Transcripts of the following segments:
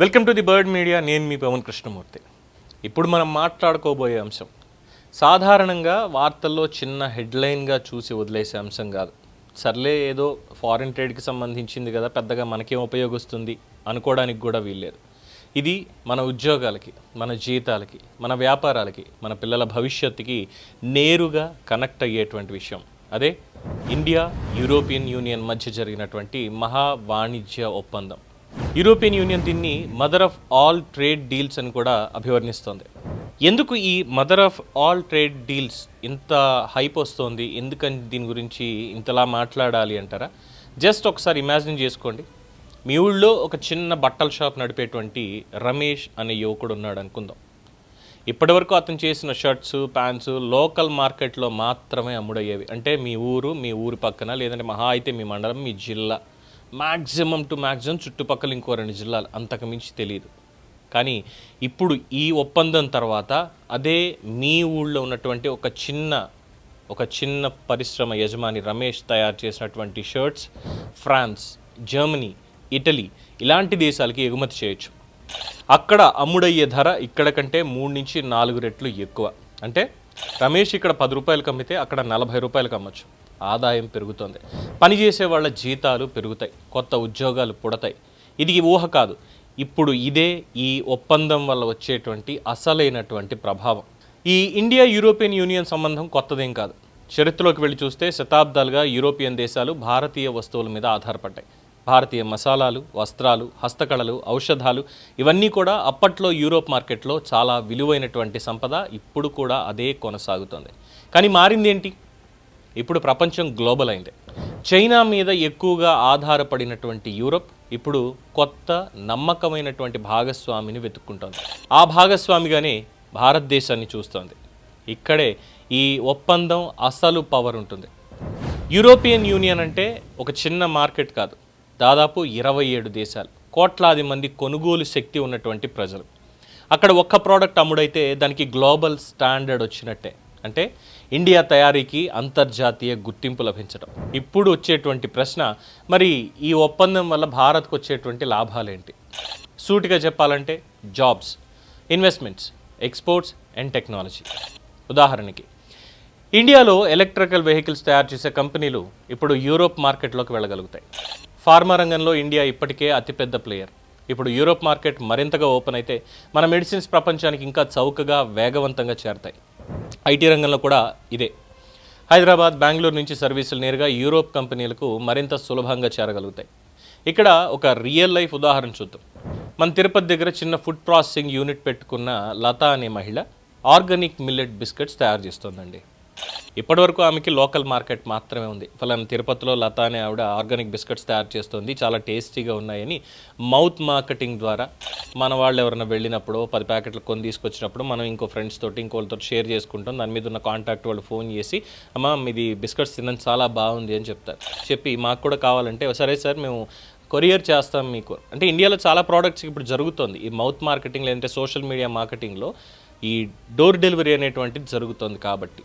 Welcome to the bird media. నేను మీ పవన్ కృష్ణమూర్తి. ఇప్పుడు మనం మాట్లాడుకోబోయే అంశం. సాధారణంగా వార్తల్లో చిన్న హెడ్లైన్గా చూసి వదిలేసే అంశం కాదు. సర్లే ఏదో ఫారిన్ ట్రేడ్కి సంబంధించింది కదా పెద్దగా మనకేం ఉపయోగిస్తుంది అనుకోవడానికి కూడా వీల్లేదు. ఇది మన ఉద్యోగాలకి మన జీతాలకి మన వ్యాపారాలకి మన పిల్లల భవిష్యత్తుకి నేరుగా కనెక్ట్ అయ్యేటువంటి విషయం. అదే ఇండియా యూరోపియన్ యూనియన్ మధ్య జరిగినటువంటి మహా వాణిజ్య ఒప్పందం. యూరోపియన్ యూనియన్ దీన్ని mother of all trade deals అని కూడా అభివర్ణిస్తోంది. ఎందుకు ఈ mother of all trade deals ఇంత హైప్ వస్తోంది? ఎందుకని దీని గురించి ఇంతలా మాట్లాడాలి అంటారా? జస్ట్ ఒకసారి ఇమాజిన్ చేసుకోండి. మీ ఊళ్ళో ఒక చిన్న బట్టల షాప్ నడిపేటువంటి రమేష్ అనే యువకుడు ఉన్నాడు అనుకుందాం. ఇప్పటివరకు అతను చేసిన షర్ట్స్ ప్యాంట్స్ లోకల్ మార్కెట్లో మాత్రమే అమ్ముడయ్యేవి. అంటే మీ ఊరు మీ ఊరి పక్కన లేదంటే మహా అయితే మీ మండలం మీ జిల్లా. మ్యాక్సిమం టు మ్యాక్సిమం చుట్టుపక్కల ఇంకో రెండు జిల్లాలు అంతకు మించి తెలియదు కానీ ఇప్పుడు ఈ ఒప్పందం తర్వాత అదే మీ ఊళ్ళో ఉన్నటువంటి ఒక చిన్న ఒక చిన్న పరిశ్రమ యజమాని రమేష్ తయారు చేసినటువంటి షర్ట్స్ ఫ్రాన్స్ జర్మనీ ఇటలీ ఇలాంటి దేశాలకి ఎగుమతి చేయొచ్చు. అక్కడ అమ్ముడయ్యే ధర ఇక్కడ కంటే మూడు నుంచి నాలుగు రెట్లు ఎక్కువ. అంటే రమేష్ ఇక్కడ పది రూపాయలకు అమ్మితే అక్కడ నలభై రూపాయలకు అమ్మొచ్చు. ఆదాయం పెరుగుతుంది. పనిచేసే వాళ్ళ జీతాలు పెరుగుతాయి. కొత్త ఉద్యోగాలు పుడతాయి. ఇది ఊహ కాదు. ఇప్పుడు ఇదే ఈ ఒప్పందం వల్ల వచ్చేటువంటి అసలైనటువంటి ప్రభావం. ఈ ఇండియా యూరోపియన్ యూనియన్ సంబంధం కొత్తదేం కాదు. చరిత్రలోకి వెళ్ళి చూస్తే శతాబ్దాలుగా యూరోపియన్ దేశాలు భారతీయ వస్తువుల మీద ఆధారపడ్డాయి. భారతీయ మసాలాలు వస్త్రాలు హస్తకళలు ఔషధాలు ఇవన్నీ కూడా అప్పట్లో యూరోప్ మార్కెట్లో చాలా విలువైనటువంటి సంపద ఇప్పుడు కూడా అదే కొనసాగుతుంది. కానీ మారింది ఏంటి? ఇప్పుడు ప్రపంచం గ్లోబల్ అయింది. చైనా మీద ఎక్కువగా ఆధారపడినటువంటి యూరోప్ ఇప్పుడు కొత్త నమ్మకమైనటువంటి భాగస్వామిని వెతుక్కుంటోంది. ఆ భాగస్వామిగానే భారతదేశాన్ని చూస్తోంది. ఇక్కడే ఈ ఒప్పందం అసలు పవర్ ఉంటుంది. యూరోపియన్ యూనియన్ అంటే ఒక చిన్న మార్కెట్ కాదు. దాదాపు ఇరవై ఏడు దేశాలు. కోట్లాది మంది కొనుగోలు శక్తి ఉన్నటువంటి ప్రజలు. అక్కడ ఒక్క ప్రోడక్ట్ అమ్ముడైతే దానికి గ్లోబల్ స్టాండర్డ్ వచ్చినట్టే. అంటే ఇండియా తయారీకి అంతర్జాతీయ గుర్తింపు లభించడం. ఇప్పుడు వచ్చేటువంటి ప్రశ్న మరి ఈ ఒప్పందం వల్ల భారత్కు వచ్చేటువంటి లాభాలేంటి? సూటిగా చెప్పాలంటే jobs investments exports and technology. ఉదాహరణకి ఇండియాలో ఎలక్ట్రికల్ వెహికల్స్ తయారు చేసే కంపెనీలు ఇప్పుడు యూరోప్ మార్కెట్లోకి వెళ్ళగలుగుతాయి. ఫార్మా రంగంలో ఇండియా ఇప్పటికే అతిపెద్ద ప్లేయర్. ఇప్పుడు యూరోప్ మార్కెట్ మరింతగా ఓపెన్ అయితే మన మెడిసిన్స్ ప్రపంచానికి ఇంకా చౌకగా వేగవంతంగా చేరతాయి. ఐటీ రంగంలో కూడా ఇదే. హైదరాబాద్ బెంగళూరు నుంచి సర్వీసులు నేరుగా యూరోప్ కంపెనీలకు మరింత సులభంగా చేరగలుగుతాయి. ఇక్కడ ఒక రియల్ లైఫ్ ఉదాహరణ చూద్దాం. మన తిరుపతి దగ్గర చిన్న ఫుడ్ ప్రాసెసింగ్ యూనిట్ పెట్టుకున్న లత అనే మహిళ ఆర్గానిక్ మిల్లెట్ బిస్కెట్స్ తయారు చేస్తోందండి. ఇప్పటివరకు ఆమెకి లోకల్ మార్కెట్ మాత్రమే ఉంది. ఫలానా తిరుపతిలో లత అనే ఆవిడ ఆర్గానిక్ బిస్కెట్స్ తయారు చేస్తుంది. చాలా టేస్టీగా ఉన్నాయని మౌత్ మార్కెటింగ్ ద్వారా మన వాళ్ళు ఎవరైనా వెళ్ళినప్పుడు పది ప్యాకెట్లు కొని తీసుకొచ్చినప్పుడు మనం ఇంకో ఫ్రెండ్స్ తోటి ఇంకోళ్ళతో షేర్ చేసుకుంటాం. దాని మీద ఉన్న కాంటాక్ట్ వాళ్ళు ఫోన్ చేసి అమ్మ మీది బిస్కెట్స్ తినడం చాలా బాగుంది అని చెప్తారు. చెప్పి మాకు కూడా కావాలంటే సరే సార్ మేము కొరియర్ చేస్తాం మీకు. అంటే ఇండియాలో చాలా ప్రోడక్ట్స్ ఇప్పుడు జరుగుతుంది. ఈ మౌత్ మార్కెటింగ్ లేదంటే సోషల్ మీడియా మార్కెటింగ్లో ఈ డోర్ డెలివరీ అనేటువంటిది జరుగుతుంది కాబట్టి.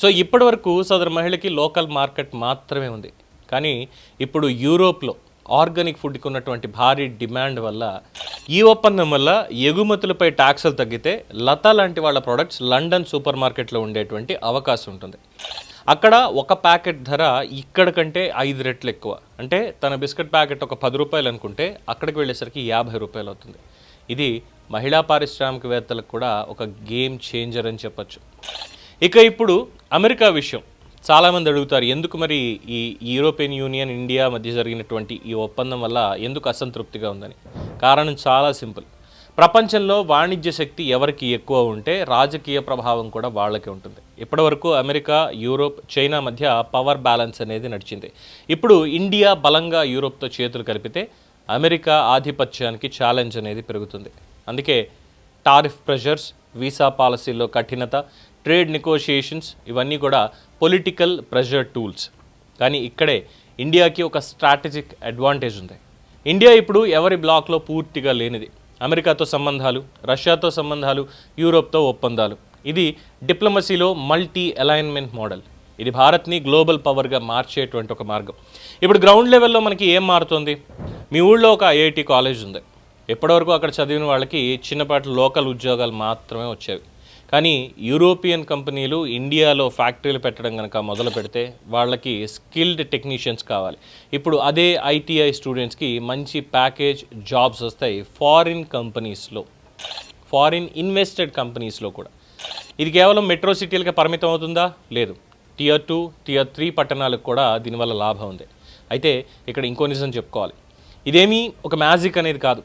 సో ఇప్పటి వరకు సదరు మహిళకి లోకల్ మార్కెట్ మాత్రమే ఉంది. కానీ ఇప్పుడు యూరోప్లో ఆర్గానిక్ ఫుడ్కి ఉన్నటువంటి భారీ డిమాండ్ వల్ల ఈ ఒప్పందం వల్ల ఎగుమతులపై ట్యాక్సులు తగ్గితే లత లాంటి వాళ్ళ ప్రొడక్ట్స్ లండన్ సూపర్ మార్కెట్లో ఉండేటువంటి అవకాశం ఉంటుంది. అక్కడ ఒక ప్యాకెట్ ధర ఇక్కడ కంటే ఐదు రెట్లు ఎక్కువ. అంటే తన బిస్కెట్ ప్యాకెట్ ఒక పది రూపాయలు అనుకుంటే అక్కడికి వెళ్ళేసరికి యాభై రూపాయలు అవుతుంది. ఇది మహిళా పారిశ్రామికవేత్తలకు కూడా ఒక గేమ్ చేంజర్ అని చెప్పచ్చు. ఇక ఇప్పుడు అమెరికా విషయం. చాలామంది అడుగుతారు ఎందుకు మరి ఈ యూరోపియన్ యూనియన్ ఇండియా మధ్య జరిగినటువంటి ఈ ఒప్పందం వల్ల ఎందుకు అసంతృప్తిగా ఉందని? కారణం చాలా సింపుల్. ప్రపంచంలో వాణిజ్య శక్తి ఎవరికి ఎక్కువ ఉంటే రాజకీయ ప్రభావం కూడా వాళ్ళకి ఉంటుంది. ఇప్పటివరకు అమెరికా యూరోప్ చైనా మధ్య పవర్ బ్యాలెన్స్ అనేది నడిచింది. ఇప్పుడు ఇండియా బలంగా యూరోప్తో చేతులు కలిపితే అమెరికా ఆధిపత్యానికి ఛాలెంజ్ అనేది పెరుగుతుంది. అందుకే టారిఫ్ ప్రెషర్స్ వీసా పాలసీల్లో కఠినత ట్రేడ్ నెగోషియేషన్స్ ఇవన్నీ కూడా పొలిటికల్ ప్రెషర్ టూల్స్. కానీ ఇక్కడే ఇండియాకి ఒక స్ట్రాటజిక్ అడ్వాంటేజ్ ఉంది. ఇండియా ఇప్పుడు ఎవరి బ్లాక్లో పూర్తిగా లేనిది. అమెరికాతో సంబంధాలు రష్యాతో సంబంధాలు యూరోప్తో ఒప్పందాలు. ఇది డిప్లొమసీలో మల్టీ అలైన్మెంట్ మోడల్. ఇది భారత్ని గ్లోబల్ పవర్గా మార్చేటువంటి ఒక మార్గం. ఇప్పుడు గ్రౌండ్ లెవెల్లో మనకి ఏం మారుతుంది? మీ ఊళ్ళో ఒక ఐఐటి కాలేజ్ ఉంది. ఎప్పటివరకు అక్కడ చదివిన వాళ్ళకి చిన్నపాటి లోకల్ ఉద్యోగాలు మాత్రమే వచ్చేవి. కానీ యూరోపియన్ కంపెనీలు ఇండియాలో ఫ్యాక్టరీలు పెట్టడం కనుక మొదలు పెడితే వాళ్ళకి స్కిల్డ్ టెక్నీషియన్స్ కావాలి. ఇప్పుడు అదే ఐటీఐ స్టూడెంట్స్కి మంచి ప్యాకేజ్ జాబ్స్ వస్తాయి ఫారిన్ కంపెనీస్లో. ఫారిన్ ఇన్వెస్టెడ్ కంపెనీస్లో కూడా. ఇది కేవలం మెట్రో సిటీలకే పరిమితం అవుతుందా? లేదు. టియర్ టూ టియర్ త్రీ పట్టణాలకు కూడా దీనివల్ల లాభం ఉంది. అయితే ఇక్కడ ఇంకో నిజం చెప్పుకోవాలి. ఇదేమీ ఒక మ్యాజిక్ అనేది కాదు.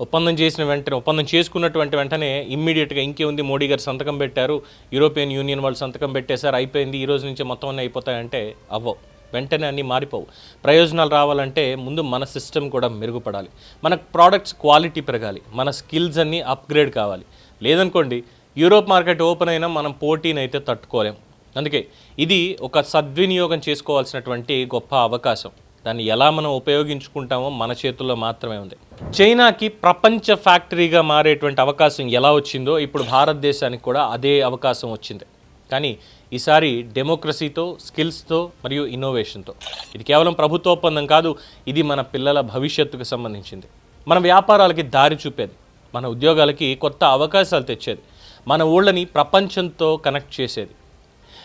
ఒప్పందం చేసిన వెంటనే ఒప్పందం చేసుకున్నటువంటి వెంటనే ఇమ్మీడియట్గా ఇంకేముంది మోడీ గారు సంతకం పెట్టారు. యూరోపియన్ యూనియన్ వాళ్ళు సంతకం పెట్టేశారు. అయిపోయింది. ఈ రోజు నుంచి మొత్తం అన్నీ అయిపోతాయంటే అవ్వవు. వెంటనే అన్నీ మారిపోవు. ప్రయోజనాలు రావాలంటే ముందు మన సిస్టమ్ కూడా మెరుగుపడాలి. మన ప్రోడక్ట్స్ క్వాలిటీ పెరగాలి. మన స్కిల్స్ అన్నీ అప్గ్రేడ్ కావాలి. లేదనుకోండి యూరోప్ మార్కెట్ ఓపెన్ అయినా మనం పోటీని అయితే తట్టుకోలేం. అందుకే ఇది ఒక సద్వినియోగం చేసుకోవాల్సినటువంటి గొప్ప అవకాశం. దాన్ని ఎలా మనం ఉపయోగించుకుంటామో మన చేతుల్లో మాత్రమే ఉంది. చైనాకి ప్రపంచ ఫ్యాక్టరీగా మారేటువంటి అవకాశం ఎలా వచ్చిందో ఇప్పుడు భారతదేశానికి కూడా అదే అవకాశం వచ్చింది. కానీ ఈసారి డెమోక్రసీతో స్కిల్స్తో మరియు ఇన్నోవేషన్తో. ఇది కేవలం ప్రభుత్వ ఒప్పందం కాదు ఇది మన పిల్లల భవిష్యత్తుకు సంబంధించింది. మన వ్యాపారాలకి దారి చూపేది. మన ఉద్యోగాలకి కొత్త అవకాశాలు తెచ్చేది. మన ఊళ్ళని ప్రపంచంతో కనెక్ట్ చేసేది.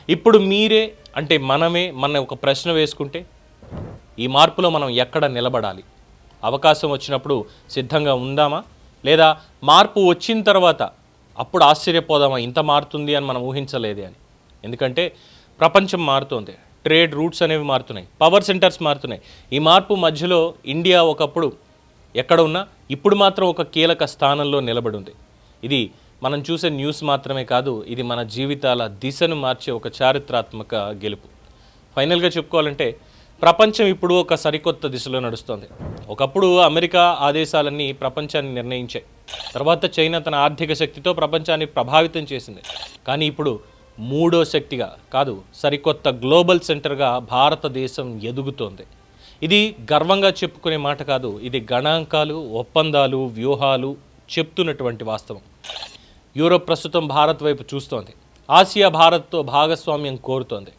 ఇప్పుడు మీరే అంటే మనమే మన ఒక ప్రశ్న వేసుకుంటే ఈ మార్పులో మనం ఎక్కడ నిలబడాలి? అవకాశం వచ్చినప్పుడు సిద్ధంగా ఉందామా? లేదా మార్పు వచ్చిన తర్వాత అప్పుడు ఆశ్చర్యపోదామా? ఇంత మారుతుంది అని మనం ఊహించలేదే అని. ఎందుకంటే ప్రపంచం మారుతోంది. ట్రేడ్ రూట్స్ అనేవి మారుతున్నాయి. పవర్ సెంటర్స్ మారుతున్నాయి. ఈ మార్పు మధ్యలో ఇండియా ఒకప్పుడు ఎక్కడ ఉన్నా ఇప్పుడు మాత్రం ఒక కీలక స్థానంలో నిలబడి ఉంది ఇది మనం చూసే న్యూస్ మాత్రమే కాదు ఇది మన జీవితాల దిశను మార్చే ఒక చారిత్రాత్మక గెలుపు. ఫైనల్గా చెప్పుకోవాలంటే ప్రపంచం ఇప్పుడు ఒక సరికొత్త దిశలో నడుస్తోంది. ఒకప్పుడు అమెరికా ఆదేశాలన్నీ ప్రపంచాన్ని నిర్ణయించాయి. తర్వాత చైనా తన ఆర్థిక శక్తితో ప్రపంచాన్ని ప్రభావితం చేసింది. కానీ ఇప్పుడు మూడో శక్తిగా కాదు సరికొత్త గ్లోబల్ సెంటర్గా భారతదేశం ఎదుగుతోంది. ఇది గర్వంగా చెప్పుకునే మాట కాదు ఇది గణాంకాలు ఒప్పందాలు వ్యూహాలు చెప్తున్నటువంటి వాస్తవం. యూరోప్ ప్రస్తుతం భారత్ వైపు చూస్తోంది. ఆసియా భారత్తో భాగస్వామ్యం కోరుతోంది.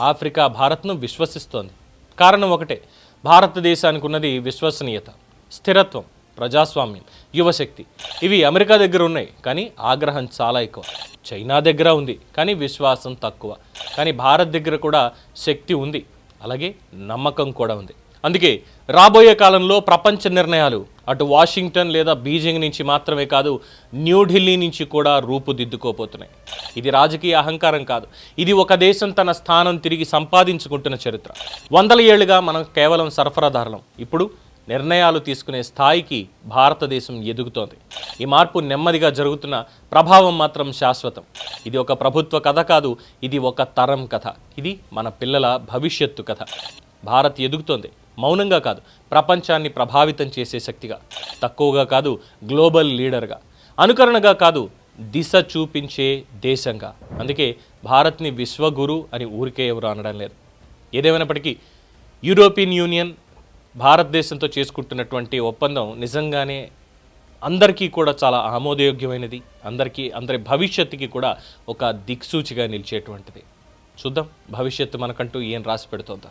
ఆఫ్రికా భారత్ను విశ్వసిస్తోంది. కారణం ఒకటే. భారతదేశానికి ఉన్నది విశ్వసనీయత స్థిరత్వం ప్రజాస్వామ్యం యువశక్తి. ఇవి అమెరికా దగ్గర ఉన్నాయి కానీ ఆగ్రహం చాలా ఎక్కువ. చైనా దగ్గర ఉంది కానీ విశ్వాసం తక్కువ. కానీ భారత్ దగ్గర కూడా శక్తి ఉంది. అలాగే నమ్మకం కూడా ఉంది. అందుకే రాబోయే కాలంలో ప్రపంచ నిర్ణయాలు అటు వాషింగ్టన్ లేదా బీజింగ్ నుంచి మాత్రమే కాదు న్యూఢిల్లీ నుంచి కూడా రూపుదిద్దుకోపోతున్నాయి ఇది రాజకీయ అహంకారం కాదు. ఇది ఒక దేశం తన స్థానం తిరిగి సంపాదించుకుంటున్న చరిత్ర. వందల ఏళ్ళుగా మనం కేవలం సరఫరాదారులం ఇప్పుడు నిర్ణయాలు తీసుకునే స్థాయికి భారతదేశం ఎదుగుతోంది. ఈ మార్పు నెమ్మదిగా జరుగుతున్న ప్రభావం మాత్రం శాశ్వతం. ఇది ఒక ప్రభుత్వ కథ కాదు ఇది ఒక తరం కథ. ఇది మన పిల్లల భవిష్యత్తు కథ. భారత్ ఎదుగుతోంది. మౌనంగా కాదు ప్రపంచాన్ని ప్రభావితం చేసే శక్తిగా తక్కువగా కాదు గ్లోబల్ లీడర్గా. అనుకరణగా కాదు దిశ చూపించే దేశంగా. అందుకే భారత్ని విశ్వగురు అని ఊరికే ఎవరు అనడం లేదు. ఏదేమైనప్పటికీ యూరోపియన్ యూనియన్ భారతదేశంతో చేసుకుంటున్నటువంటి ఒప్పందం నిజంగానే అందరికీ కూడా చాలా ఆమోదయోగ్యమైనది. అందరికీ అందరి భవిష్యత్తుకి కూడా ఒక దిక్సూచిగా నిలిచేటువంటిది. చూద్దాం భవిష్యత్తు మనకంటూ ఏం రాసి పెడుతుందా.